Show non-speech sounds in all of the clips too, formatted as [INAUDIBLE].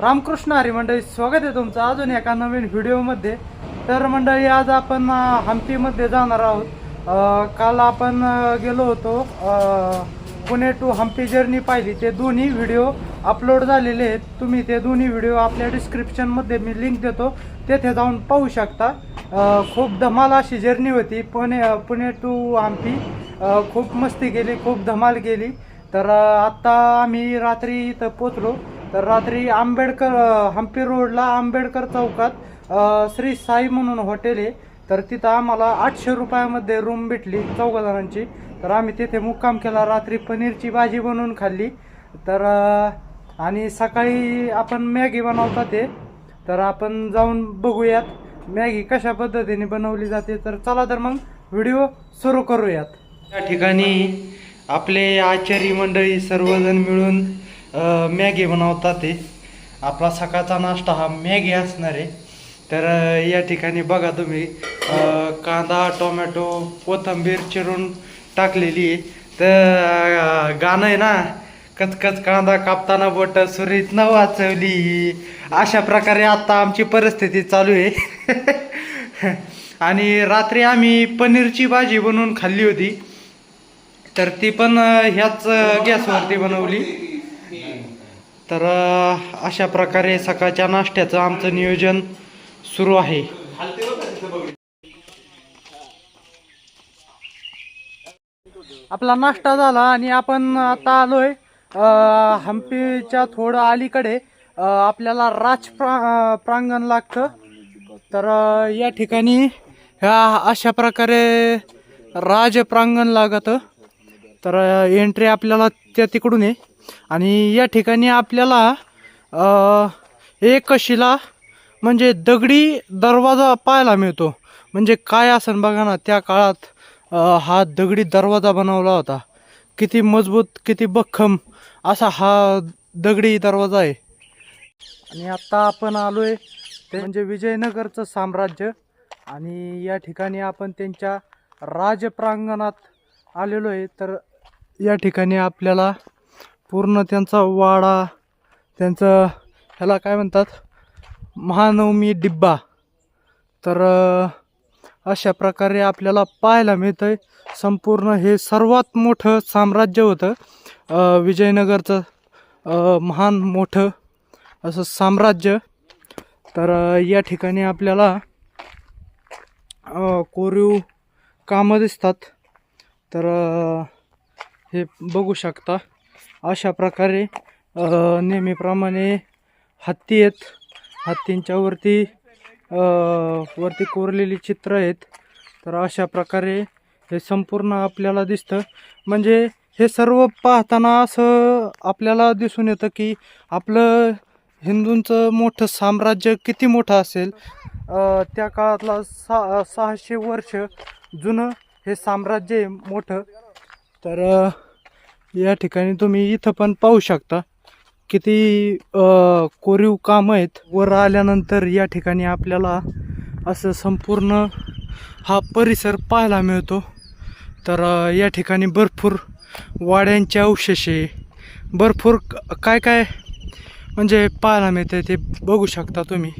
रामकृष्ण हरी मंडळी स्वागत आहे तुमचं अजून एका नवीन व्हिडिओमध्ये. तर मंडळी आज आपण हम्पीमध्ये जाणार आहोत. काल आपण गेलो होतो पुणे टू हम्पी जर्नी पाहिली. ते दोन्ही व्हिडिओ अपलोड झालेले आहेत. तुम्ही ते दोन्ही व्हिडिओ आपल्या डिस्क्रिप्शनमध्ये मी लिंक देतो. तेथे जाऊन पाहू शकता. खूप धमाल अशी जर्नी होती. पुणे पुणे टू हम्पी खूप मस्ती केली खूप धमाल केली. तर आत्ता आम्ही रात्री इथं पोचलो. तर रात्री आंबेडकर हम्पी रोडला आंबेडकर चौकात श्री साई म्हणून हॉटेल आहे. तर तिथं आम्हाला आठशे रुपयामध्ये रूम भेटली चौघा जणांची तर आम्ही तिथे मुक्काम केला रात्री पनीरची भाजी बनवून खाल्ली. तर आणि सकाळी आपण मॅगी बनवतात ते. तर आपण जाऊन बघूयात मॅगी कशा पद्धतीने बनवली जाते. तर चला तर मग व्हिडिओ सुरू करूयात. या ठिकाणी आपले आचारी मंडळी सर्वजण मिळून मॅगी बनवतात ते. आपला सकाळचा नाश्ता हा मॅगी असणार आहे. तर या ठिकाणी बघा तुम्ही कांदा टोमॅटो कोथिंबीर चिरून टाकलेली आहे. तर गाणं आहे ना कचकच कांदा कापताना बोट सुरीत न वाचवली. अशा प्रकारे आत्ता आमची परिस्थिती चालू आहे. [LAUGHS] आणि रात्री आम्ही पनीरची भाजी बनवून खाल्ली होती. तर ती पण ह्याच गॅसवरती बनवली. तर अशा प्रकारे सकाळच्या नाश्त्याचं आमचं नियोजन सुरू आहे. आपला नाश्ता झाला आणि आपण आता आलोय हम्पीच्या थोडं अलीकडे आपल्याला राज प्रा प्रांगण लागतं. तर या ठिकाणी ह्या अशा प्रकारे राज प्रांगण लागतं. तर एंट्री आपल्याला त्या तिकडून आहे. आणि या ठिकाणी आपल्याला एक शिला म्हणजे दगडी दरवाजा पाहायला मिळतो. म्हणजे काय असन बघा ना त्या काळात हा दगडी दरवाजा बनवला होता. किती मजबूत किती बख्खम असा हा दगडी दरवाजा आहे. आणि आत्ता आपण आलो आहे ते म्हणजे विजयनगरचं साम्राज्य. आणि या ठिकाणी आपण त्यांच्या राजप्रांगणात आलेलो आहे. तर या ठिकाणी आपल्याला पूर्ण त्यांचा वाडा त्यांचं ह्याला काय म्हणतात? महानवमी डिब्बा. तर अशा प्रकारे आपल्याला पाहायला मिळतं आहे संपूर्ण हे सर्वात मोठं साम्राज्य होतं. विजयनगरचं महान मोठं असं साम्राज्य. तर या ठिकाणी आपल्याला कोरीव कामं दिसतात. तर हे बघू शकता. अशा प्रकारे नेहमीप्रमाणे हत्ती आहेत. हत्तींच्या वरती वरती कोरलेली चित्र आहेत. तर अशा प्रकारे हे संपूर्ण आपल्याला दिसतं. म्हणजे हे सर्व पाहताना असं आपल्याला दिसून येतं की आपलं हिंदूंचं मोठं साम्राज्य किती मोठं असेल. त्या काळातला सा सहाशे वर्ष जुनं हे साम्राज्य आहे मोठं. तर या ठिकाणी तुम्ही इथं पण पाहू शकता. किती कोरीव काम आहेत. वर आल्यानंतर या ठिकाणी आपल्याला असं संपूर्ण हा परिसर पाहायला मिळतो. तर या ठिकाणी भरपूर वाड्यांचे अवशेषे भरपूर काय काय म्हणजे पाहायला मिळते ते बघू शकता तुम्ही.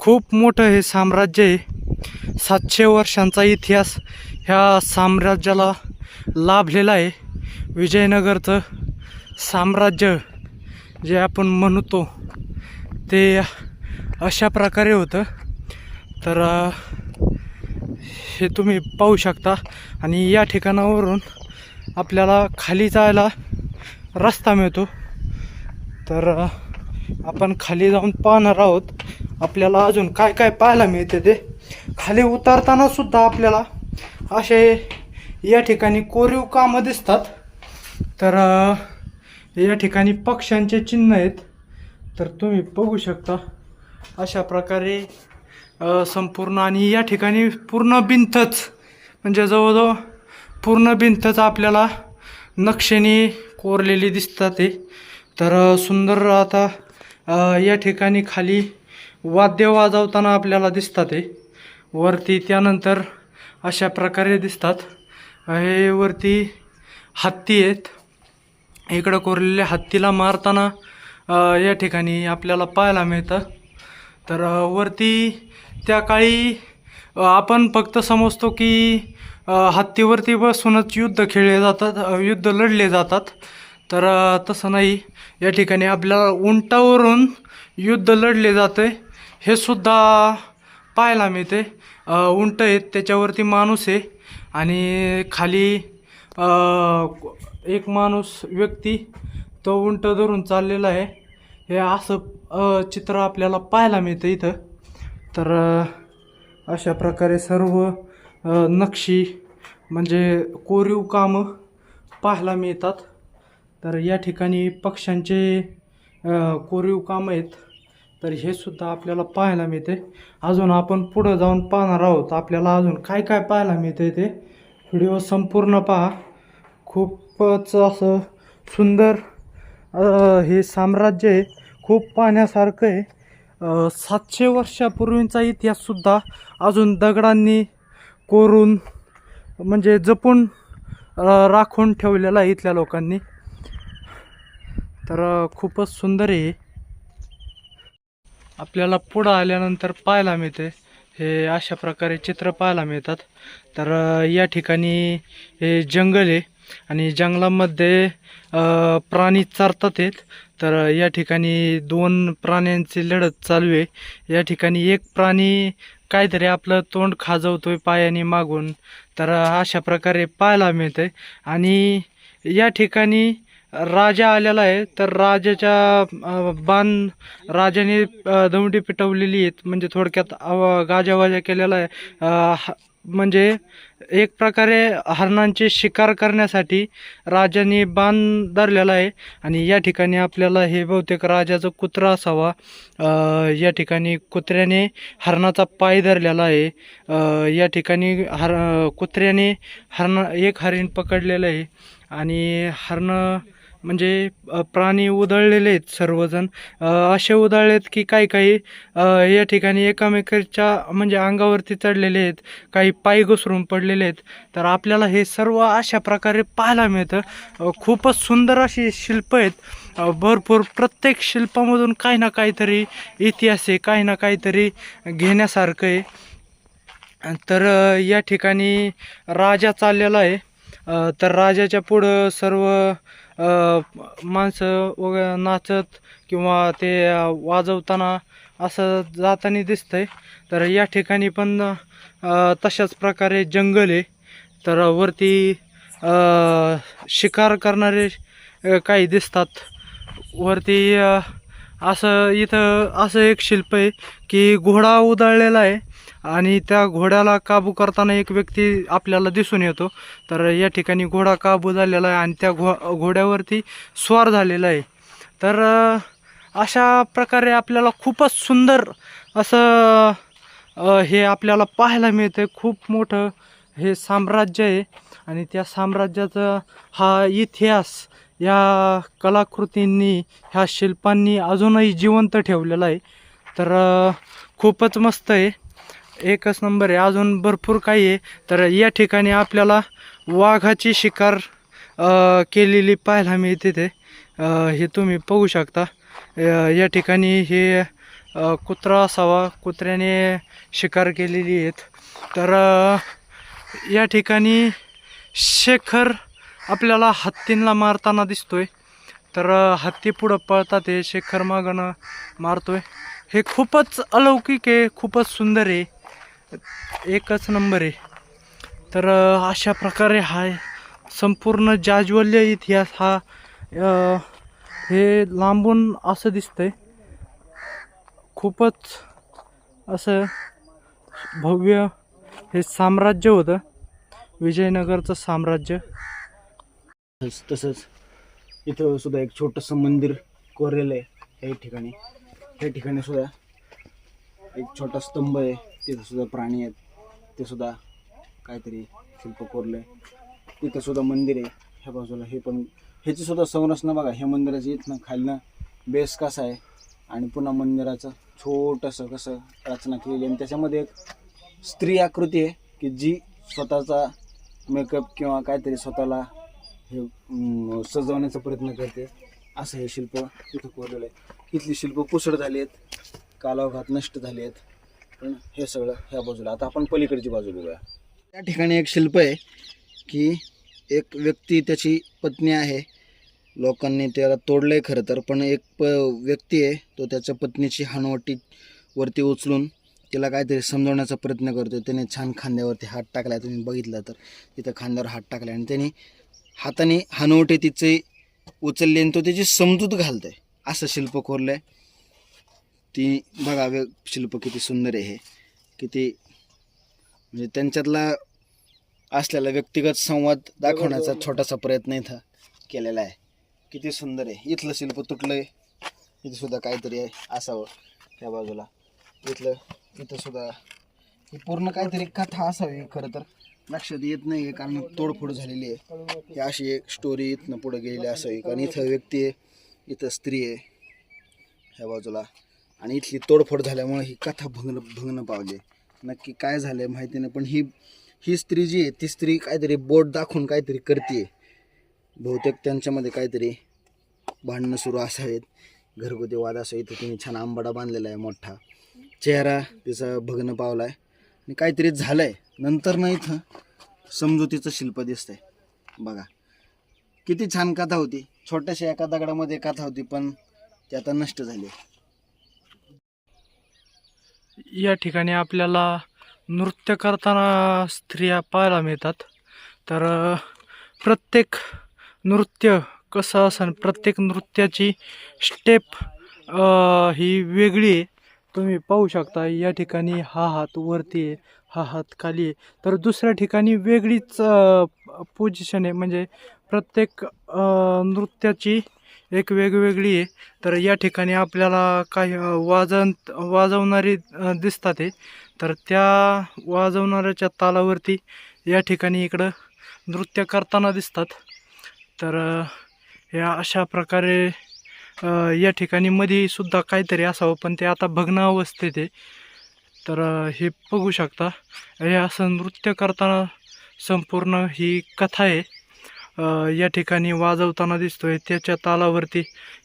खूप मोठं हे साम्राज्य आहे. सातशे वर्षांचा इतिहास ह्या साम्राज्याला लाभलेला आहे. विजयनगरचं साम्राज्य जे आपण म्हणतो ते अशा प्रकारे होतं. तर हे तुम्ही पाहू शकता आणि या ठिकाणावरून आपल्याला खाली जायला रस्ता मिळतो. तर आपण खाली जाऊन पाहणार आहोत आपल्याला अजून काय काय पाहायला मिळते ते. खाली उतरताना सुद्धा आपल्याला असे या ठिकाणी कोरीव कामं दिसतात. तर या ठिकाणी पक्ष्यांचे चिन्ह आहेत. तर तुम्ही बघू शकता अशा प्रकारे संपूर्ण आणि या ठिकाणी पूर्ण भिंतच म्हणजे जवळजवळ पूर्ण भिंतच आपल्याला नक्षेने कोरलेली दिसतात ते तर सुंदर आता या ठिकाणी खाली वाद्य वाजवताना आपल्याला दिसतात ते वरती त्यानंतर अशा प्रकारे दिसतात. हे वरती हत्ती आहेत. इकडं कोरलेल्या हत्तीला मारताना या ठिकाणी आपल्याला पाहायला मिळतं. तर वरती त्या काळी आपण फक्त समजतो की हत्तीवरती बसूनच युद्ध खेळले जातात युद्ध लढले जातात. तर तसं नाही. या ठिकाणी आपल्याला उंटावरून युद्ध लढले जाते. हे सुद्धा पाहायला मिळते. उंट आहेत त्याच्यावरती माणूस आहे. आणि खाली एक माणूस व्यक्ती तो उंट धरून चाललेला आहे. हे असं चित्र आपल्याला पाहायला मिळतं इथं. तर अशा प्रकारे सर्व नक्षी म्हणजे कोरीव कामं पाहायला मिळतात. तर या ठिकाणी पक्ष्यांचे कोरीव कामं आहेत. तर हे सुद्धा आपल्याला पाहायला मिळते. अजून आपण पुढं जाऊन पाहणार आहोत. आपल्याला अजून काय काय पाहायला मिळते ते. व्हिडिओ संपूर्ण पहा. खूप खूपच असं सुंदर हे साम्राज्य आहे. खूप पाहण्यासारखं आहे. सातशे वर्षापूर्वींचा इतिहाससुद्धा अजून दगडांनी कोरून म्हणजे जपून राखून ठेवलेला आहे इथल्या लोकांनी. तर खूपच सुंदर आहे आपल्याला पुढं आल्यानंतर पाहायला मिळते. हे अशा प्रकारे चित्र पाहायला मिळतात. तर या ठिकाणी हे जंगल आहे. आणि जंगलामध्ये प्राणी चरतात आहेत. तर या ठिकाणी दोन प्राण्यांची लढत चालू आहे. या ठिकाणी एक प्राणी काहीतरी आपलं तोंड खाजवतोय पायाने मागून. तर अशा प्रकारे पाहायला मिळतंय. आणि या ठिकाणी राजा आलेला आहे. तर राजाच्या बाण राजाने अ, दौंडी पिटवलेली आहेत. म्हणजे थोडक्यात गाजावाजा केलेला आहे. म्हणजे एक प्रकारे हरणांची शिकार करण्यासाठी राजाने बाण धरलेला आहे. आणि या ठिकाणी आपल्याला हे बहुतेक राजाचं कुत्रा असावा. या ठिकाणी कुत्र्याने हरणाचा पाय धरलेला आहे. या ठिकाणी हर कुत्र्याने हरण एक हरिण पकडलेलं आहे. आणि हरणं म्हणजे प्राणी उधळलेले आहेत सर्वजण. असे असे उधळलेत की काही काही या ठिकाणी एकामेकाच्या म्हणजे अंगावरती चढलेले आहेत काही पाय घसरून पडलेले आहेत. तर आपल्याला हे सर्व अशा प्रकारे पाहायला मिळतं. खूपच सुंदर अशी शिल्प आहेत. भरपूर प्रत्येक शिल्पामधून काही ना काहीतरी इतिहास आहे काही ना काहीतरी घेण्यासारखं आहे. तर या ठिकाणी राजा चाललेला आहे. तर राजाच्या पुढं सर्व माणसं वगैरे नाचत किंवा ते वाजवताना असं जाताना दिसतंय. तर या ठिकाणी पण तशाच प्रकारे जंगल आहे. तर वरती शिकार करणारे काही दिसतात. वरती असं इथं असं एक शिल्प आहे की घोडा उधळलेला आहे. आणि त्या घोड्याला काबू करताना एक व्यक्ती आपल्याला दिसून येतो. तर या ठिकाणी घोडा काबू झालेला आहे आणि त्या घो घोड्यावरती स्वार झालेला आहे. तर अशा प्रकारे आपल्याला खूपच सुंदर असं हे आपल्याला पाहायला मिळतं खूप मोठं हे साम्राज्य आहे. आणि त्या साम्राज्याचा हा इतिहास या कलाकृतींनी ह्या शिल्पांनी अजूनही जिवंत ठेवलेला आहे. तर खूपच मस्त आहे. एकच नंबर आहे. अजून भरपूर काही आहे. तर या ठिकाणी आपल्याला वाघाची शिकार केलेली पाहायला मिळते ते. हे तुम्ही बघू शकता. या ठिकाणी हे कुत्रा असावा. कुत्र्याने शिकार केलेली आहेत. तर या ठिकाणी शेखर आपल्याला हत्तींना मारताना दिसतोय. तर हत्ती पुढं पळतात हे. शेखर मागणं मारतोय. हे खूपच अलौकिक आहे. खूपच सुंदर आहे. एकच नंबर आहे. तर अशा प्रकारे हा संपूर्ण जाज्वल्य इतिहास हा हे लांबून असं दिसतंय. खूपच असं भव्य हे साम्राज्य होतं. विजयनगरचं साम्राज्य. तसंच इथं सुद्धा एक छोटंसं मंदिर कोरलेलं आहे. या ठिकाणी. या ठिकाणी सुद्धा एक छोटा स्तंभ आहे. तिथंसुद्धा प्राणी आहेत. ते सुद्धा काहीतरी शिल्प कोरलं. आहे तिथंसुद्धा मंदिर आहे. ह्या बाजूला हे पण ह्याची सुद्धा संरचना बघा ह्या मंदिराची इथनं खालनं बेस कसा आहे आणि पुन्हा मंदिराचं छोटंसं कसं रचना केलेली आहे. आणि त्याच्यामध्ये एक स्त्री आकृती आहे की जी स्वतःचा मेकअप किंवा काहीतरी स्वतःला हे सजवण्याचा प्रयत्न करते. असं हे शिल्प तिथं कोरलेलं आहे. इथली शिल्प पुसड झाली आहेत. कालावघात नष्ट झाली आहेत. पण हे सगळं ह्या बाजूला. आता आपण पलीकडची बाजू बघूया. त्या ठिकाणी एक शिल्प आहे की एक व्यक्ती त्याची पत्नी आहे. लोकांनी त्याला तोडलं आहे खरं तर पण एक प व्यक्ती आहे तो त्याच्या पत्नीची हानवटी वरती उचलून तिला काहीतरी समजवण्याचा प्रयत्न करतो त्याने छान खांद्यावरती हात टाकला तुम्ही बघितलं तर तिथं खांद्यावर हात टाकला आणि त्याने हाताने हानवटे तिचे उचलले आणि तो त्याची समजूत घालतोय. असं शिल्प कोरलंय. ती बघावे शिल्प किती सुंदर आहे हे. किती म्हणजे त्यांच्यातला असलेला व्यक्तिगत संवाद दाखवण्याचा छोटासा प्रयत्न इथं केलेला आहे. किती सुंदर आहे. इथलं शिल्प तुटलंय इथं सुद्धा काहीतरी आहे असावं त्या बाजूला. इथलं इथं सुद्धा. ही पूर्ण काहीतरी कथा असावी खरं तर. लक्षात येत नाही आहे कारण तोडफोड झालेली आहे. ही अशी एक स्टोरी इथनं पुढे गेलेली असावी. कारण इथं व्यक्ती आहे इथं स्त्री आहे ह्या बाजूला. आणि इथली तोडफोड झाल्यामुळे ही कथा भंगन भंगन पावली. नक्की काय झालंय माहिती नाही पण ही ही स्त्री जी आहे ती स्त्री काहीतरी बोट दाखवून काहीतरी करते बहुतेक त्यांच्यामध्ये काहीतरी भांडणं सुरू असावेत. घरगुती वाद असं इथं तिने छान आंबाडा बांधलेला आहे मोठा. चेहरा तिचा भग्न पावला आहे आणि काहीतरी झालं आहे नंतर ना इथं समजुतीचं शिल्प दिसतंय. बघा. किती छान कथा होती. छोट्याशा एका दगडामध्ये कथा होती पण ती आता नष्ट झाली. या ठिकाणी आपल्याला नृत्य करताना स्त्रिया पाहायला मिळतात. तर प्रत्येक नृत्य कसं असेल प्रत्येक नृत्याची स्टेप ही वेगळी आहे. तुम्ही पाहू शकता या ठिकाणी हा हात वरती आहे हा हात खाली आहे. तर दुसऱ्या ठिकाणी वेगळीच पोजिशन आहे. म्हणजे प्रत्येक नृत्याची एक वेगवेगळी आहे. तर या ठिकाणी आपल्याला काही वाजन वाजवणारी दिसतात आहे तर त्या वाजवणाऱ्याच्या तालावरती या ठिकाणी इकडं नृत्य करताना दिसतात. तर या अशा प्रकारे या ठिकाणी मध्ये सुद्धा काहीतरी असावं पण ते आता भग्न अवस्थेत आहे. तर हे बघू शकता. हे असं नृत्य करताना संपूर्ण ही कथा आहे. या ठिकाणी वाजवताना दिसतोय. त्याच्या तालावरती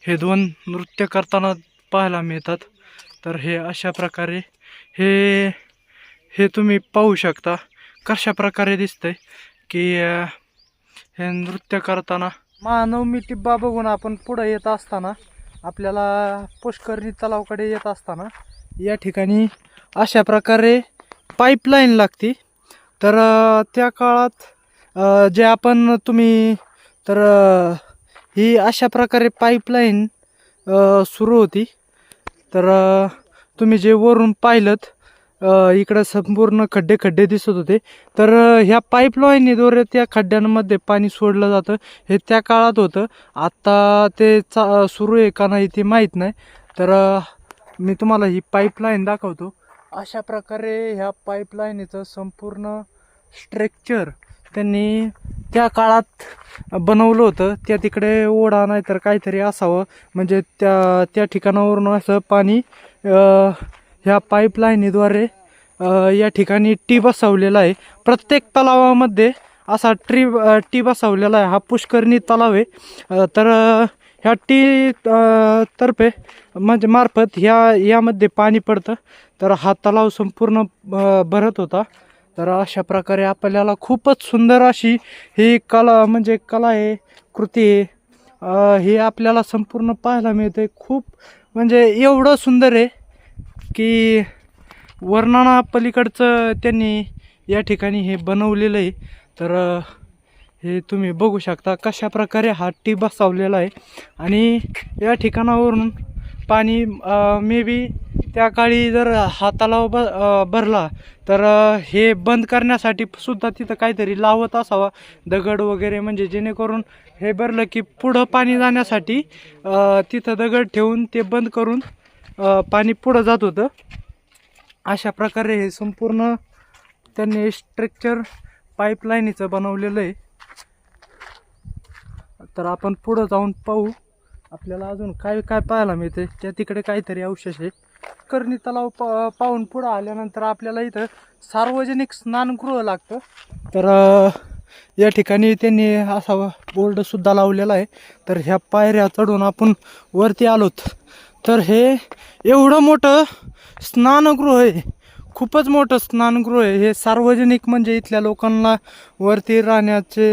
हे दोन नृत्य करताना पाहायला मिळतात. तर हे अशा प्रकारे हे हे तुम्ही पाहू शकता कशा प्रकारे दिसतंय की हे नृत्य करताना महानवमी टिब्बा बघून आपण पुढं येत असताना आपल्याला पुष्करणी तलावकडे येत असताना या ठिकाणी अशा प्रकारे पाईपलाईन लागती. तर त्या काळात जे आपण तुम्ही तर ही अशा प्रकारे पाईपलाईन सुरू होती. तर तुम्ही जे वरून पाहिलं इकडं संपूर्ण खड्डे खड्डे दिसत होते. तर ह्या पाईपलाईनद्वारे त्या खड्ड्यांमध्ये पाणी सोडलं जातं. हे त्या काळात होतं. आत्ता ते चा सुरू आहे का नाही ते माहीत नाही. तर मी तुम्हाला ही पाईपलाईन दाखवतो. अशा प्रकारे ह्या पाईपलाईनीचं संपूर्ण स्ट्रक्चर त्यांनी त्या काळात बनवलं होतं. त्या तिकडे ओढा नाही तर काहीतरी असावं. म्हणजे त्या त्या ठिकाणावरून असं पाणी ह्या पाईपलाईनीद्वारे या ठिकाणी टी बसवलेला आहे. प्रत्येक तलावामध्ये असा ट्री टी बसवलेला आहे. हा पुष्करणी तलाव आहे. तर ह्या टी तर्फे म्हणजे मार्फत ह्या यामध्ये पाणी पडतं. तर हा तलाव संपूर्ण भरत होता. तर अशा प्रकारे आपल्याला खूपच सुंदर अशी ही कला म्हणजे कला आहे कृती आहे. हे आपल्याला संपूर्ण पाहायला मिळते. खूप म्हणजे एवढं सुंदर आहे की वर्णना पलीकडचं त्यांनी या ठिकाणी हे बनवलेलं आहे. तर हे तुम्ही बघू शकता कशा प्रकारे हा टी बसवलेला आहे. आणि या ठिकाणावरून पाणी मे बी त्या काळी जर हा तलाव ब भरला तर हे बंद करण्यासाठी सुद्धा तिथं काहीतरी लावत असावा. दगड वगैरे म्हणजे जेणेकरून हे भरलं की पुढं पाणी जाण्यासाठी तिथं दगड ठेवून ते बंद करून पाणी पुढं जात होतं. अशा प्रकारे हे संपूर्ण त्यांनी स्ट्रक्चर पाईपलाईनीचं बनवलेलं आहे. तर आपण पुढं जाऊन पाहू. आपल्याला अजून काय काय पाहायला मिळते त्या तिकडे काहीतरी अवशेष आहे करणी तलाव पा पाहून पुढं आल्यानंतर आपल्याला इथं सार्वजनिक स्नानगृह लागतं. तर या ठिकाणी त्यांनी असा बोर्डसुद्धा लावलेला आहे. तर ह्या पायऱ्या चढून आपण वरती आलोत. तर हे एवढं मोठं स्नानगृह आहे. खूपच मोठं स्नानगृह आहे. हे सार्वजनिक म्हणजे इथल्या लोकांना वरती राहण्याचे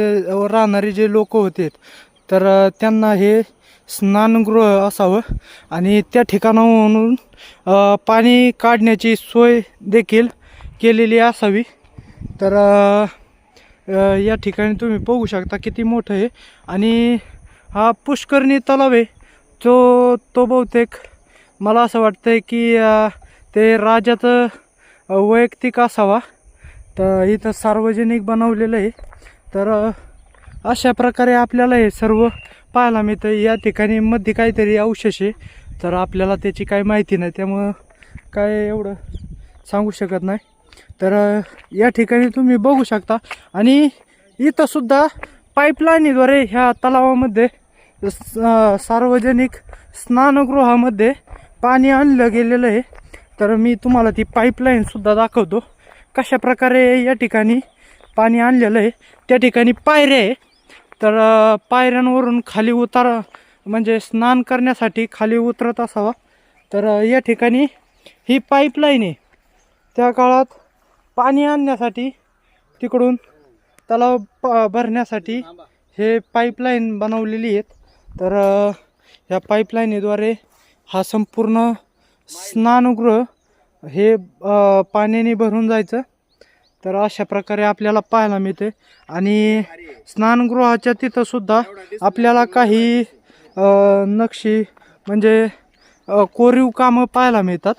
राहणारे जे लोक होते. तर त्यांना हे स्नानगृह असावं आणि त्या ठिकाणाहून पाणी काढण्याची सोय देखील केलेली असावी. तर या ठिकाणी तुम्ही बघू शकता किती मोठं आहे आणि हा पुष्करणी तलाव आहे. तो तो बहुतेक मला असं वाटतं आहे की ते राजाचं वैयक्तिक असावा. तर इथं सार्वजनिक बनवलेलं आहे. तर अशा प्रकारे आपल्याला हे सर्व पाहायला मिळतं या ठिकाणी मध्ये काहीतरी अवशेष आहे. तर आपल्याला त्याची काही माहिती नाही. त्यामुळं काय एवढं सांगू शकत नाही. तर या ठिकाणी तुम्ही बघू शकता. आणि इथंसुद्धा पाईपलाईनद्वारे ह्या तलावामध्ये स- सार्वजनिक स्नानगृहामध्ये पाणी आणलं गेलेलं आहे. तर मी तुम्हाला ती पाईपलाईनसुद्धा दाखवतो. कशा प्रकारे या ठिकाणी पाणी आणलेलं आहे. त्या ठिकाणी पायऱ्या आहे. तर पायऱ्यांवरून खाली उतार म्हणजे स्नान करण्यासाठी खाली उतरत असावा. तर या ठिकाणी ही पाईपलाईन आहे. त्या काळात पाणी आणण्यासाठी तिकडून तलाव प भरण्यासाठी हे पाईपलाईन बनवलेली आहेत. तर ह्या पाईपलाईनीद्वारे हा संपूर्ण स्नानगृह हे पाण्याने भरून जायचं. तर अशा प्रकारे आपल्याला पाहायला मिळते. आणि स्नानगृहाच्या तिथंसुद्धा आपल्याला काही नक्षी म्हणजे कोरीव कामं पाहायला मिळतात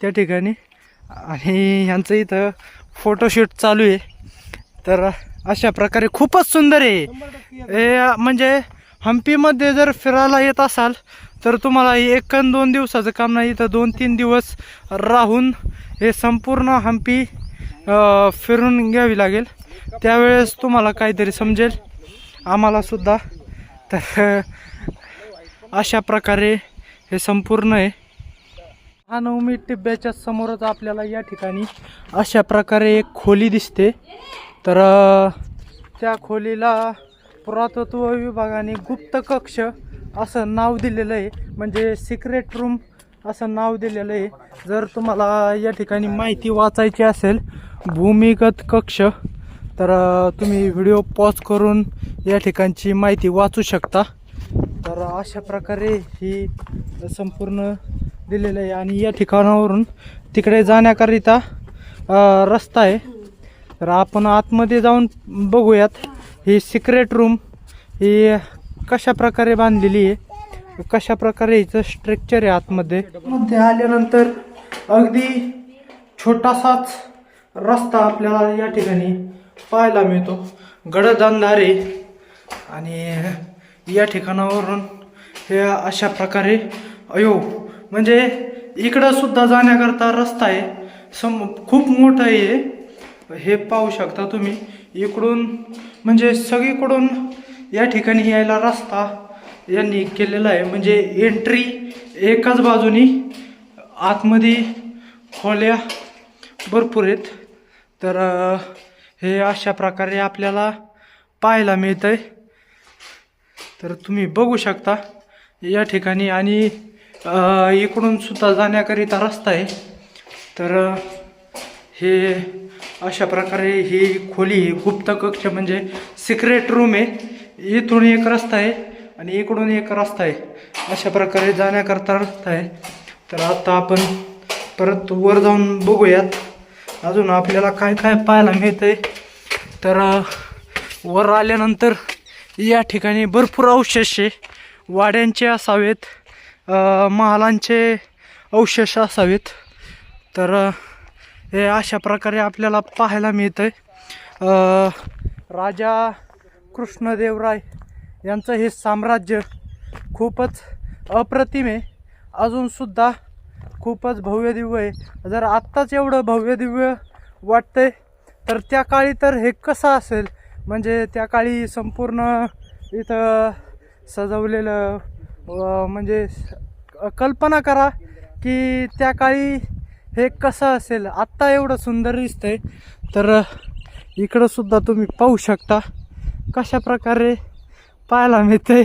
त्या ठिकाणी. आणि ह्यांचं इथं फोटोशूट चालू आहे. तर अशा प्रकारे खूपच सुंदर आहे. हे म्हणजे हम्पीमध्ये जर फिरायला येत असाल तर तुम्हाला एक दोन दिवसाचं काम नाही इथं दोन तीन दिवस राहून हे संपूर्ण हम्पी फिरून घ्यावी लागेल. त्यावेळेस तुम्हाला काहीतरी समजेल. आम्हालासुद्धा तर अशा प्रकारे हे संपूर्ण आहे. हा नवमी टिब्ब्याच्या समोरच आपल्याला या ठिकाणी अशा प्रकारे एक खोली दिसते. तर त्या खोलीला पुरातत्व विभागाने गुप्त कक्ष असं नाव दिलेलं आहे. म्हणजे सिक्रेट रूम असं नाव दिलेलं आहे. जर तुम्हाला या ठिकाणी माहिती वाचायची असेल भूमिगत कक्ष तर तुम्ही व्हिडिओ पॉज करून या ठिकाणची माहिती वाचू शकता. तर अशा प्रकारे ही संपूर्ण दिलेलं आहे. आणि या ठिकाणावरून तिकडे जाण्याकरिता रस्ता आहे. तर आपण आतमध्ये जाऊन बघूयात. ही सिक्रेट रूम ही कशा प्रकारे बांधलेली आहे? कशा प्रकारे याचं स्ट्रक्चर आहे आतमध्ये? मध्ये आल्यानंतर अगदी छोटासाच रस्ता आपल्याला या ठिकाणी पाहायला मिळतो. गडद आणि या ठिकाणावरून हे अशा प्रकारे अयो म्हणजे इकडं सुद्धा जाण्याकरता रस्ता आहे. सम खूप मोठं आहे हे पाहू शकता तुम्ही. इकडून म्हणजे सगळीकडून या ठिकाणी यायला रस्ता यांनी केलेला आहे. म्हणजे एंट्री एकाच बाजूनी आतमध्ये खोल्या भरपूर आहेत. तर हे अशा प्रकारे आपल्याला पाहायला मिळतं आहे तर तुम्ही बघू शकता या ठिकाणी आणि इकडूनसुद्धा इकडून सुद्धा जाण्याकरिता रस्ता आहे. तर हे अशा प्रकारे ही खोली गुप्त कक्ष म्हणजे सिक्रेट रूम आहे. इथून एक रस्ता आहे. आणि इकडून एक रस्ता आहे. अशा प्रकारे जाण्याकरता रस्ता आहे. तर आता आपण परत वर जाऊन बघूयात. अजून आपल्याला काय काय पाहायला मिळतंय. तर वर आल्यानंतर या ठिकाणी भरपूर अवशेष आहे वाड्यांचे असावेत महालांचे अवशेष असावेत. तर हे अशा प्रकारे आपल्याला पाहायला मिळतं आहे राजा कृष्णदेवराय यांचं हे साम्राज्य खूपच अप्रतिम आहे. अजूनसुद्धा खूपच भव्य दिव्य आहे. जर आत्ताच एवढं भव्य दिव्य वाटतंय तर त्या काळी तर हे कसं असेल? म्हणजे त्या काळी संपूर्ण इथं सजवलेलं म्हणजे कल्पना करा की त्या काळी हे कसं असेल? आत्ता एवढं सुंदर दिसतंय. तर इकडंसुद्धा तुम्ही पाहू शकता कशा प्रकारे पाहायला मिळते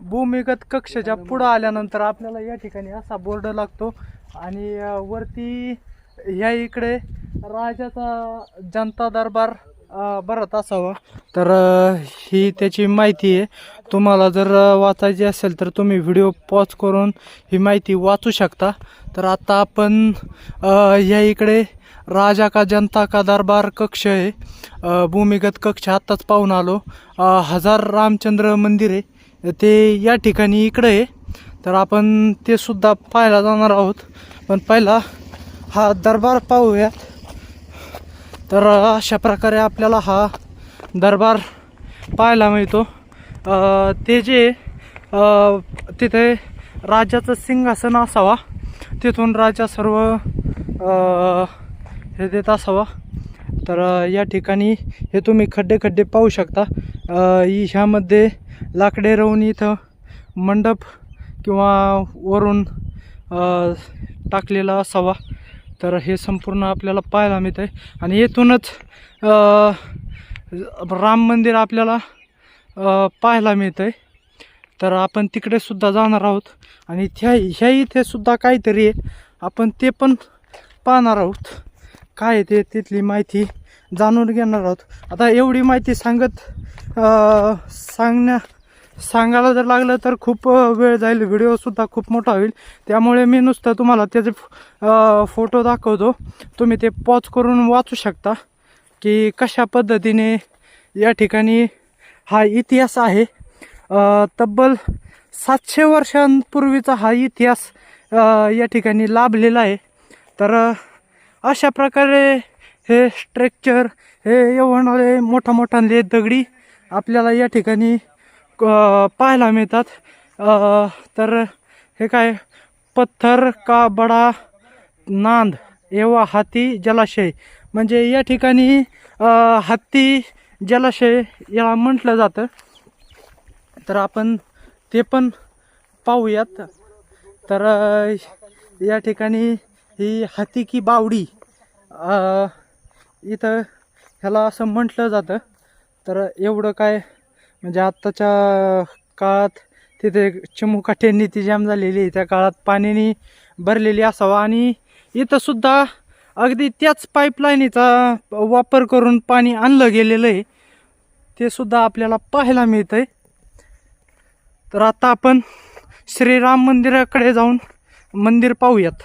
भूमिगत कक्षाच्या पुढं आल्यानंतर आपल्याला या ठिकाणी असा बोर्ड लागतो आणि वरती ह्या इकडे राजाचा जनता दरबार भरत असावा. तर ही त्याची माहिती आहे. तुम्हाला जर वाचायची असेल तर तुम्ही व्हिडिओ पॉज करून ही माहिती वाचू शकता. तर आता आपण या ह्या इकडे राजा का जनता का दरबार कक्ष आहे. भूमिगत कक्ष आत्ताच पाहून आलो. हजार रामचंद्र मंदिर आहे. ते या ठिकाणी इकडे आहे. तर आपण ते सुद्धा पाहायला जाणार आहोत. पण पहिला हा दरबार पाहूया. तर अशा प्रकारे आपल्याला हा दरबार पाहायला मिळतो. ते जे तिथे राजाचं सिंहासन असावा. तिथून राजा सर्व हे देत असावा. तर या ठिकाणी हे तुम्ही खड्डे खड्डे पाहू शकता. ह्यामध्ये लाकडे राहून इथं मंडप किंवा वरून टाकलेला असावा. तर हे संपूर्ण आपल्याला पाहायला मिळत आहे आणि येथूनच राम मंदिर आपल्याला पाहायला मिळतं आहे तर आपण तिकडेसुद्धा जाणार आहोत. आणि त्या ह्या इथे सुद्धा काहीतरी आहे. आपण ते पण पाहणार आहोत. काय आहे ते तिथली माहिती जाणून घेणार आहोत. आता एवढी माहिती सांगत सांगण्या सांगायला जर लागलं तर खूप वेळ जाईल. व्हिडिओसुद्धा खूप मोठा होईल. त्यामुळे मी नुसतं तुम्हाला त्याचे फोटो दाखवतो. तुम्ही ते पॉज करून वाचू शकता की कशा पद्धतीने या ठिकाणी हा इतिहास आहे. तब्बल सातशे वर्षांपूर्वीचा हा इतिहास या ठिकाणी लाभलेला आहे. तर अशा प्रकारे हे स्ट्रक्चर हे एवढे मोठा मोठाले दगडी आपल्याला या ठिकाणी पाहायला मिळतात. तर हे काय? पत्थर का बडा नांद एवा हाती जलाशय. म्हणजे या ठिकाणी हत्ती जलाशय याला म्हटलं जातं. तर आपण ते पण पाहूयात. तर या ठिकाणी ही हाती की बावडी इथं ह्याला असं म्हटलं जातं. तर एवढं काय म्हणजे आत्ताच्या काळात तिथे चिमुकाठ्यांनी ती जाम झालेली आहे. त्या काळात पाण्याने भरलेली असावा आणि इथंसुद्धा अगदी त्याच पाईपलाईनीचा वापर करून पाणी आणलं गेलेलं आहे. ते सुद्धा आपल्याला पाहायला मिळतं आहे तर आता आपण श्रीराम मंदिराकडे जाऊन मंदिर पाहूयात.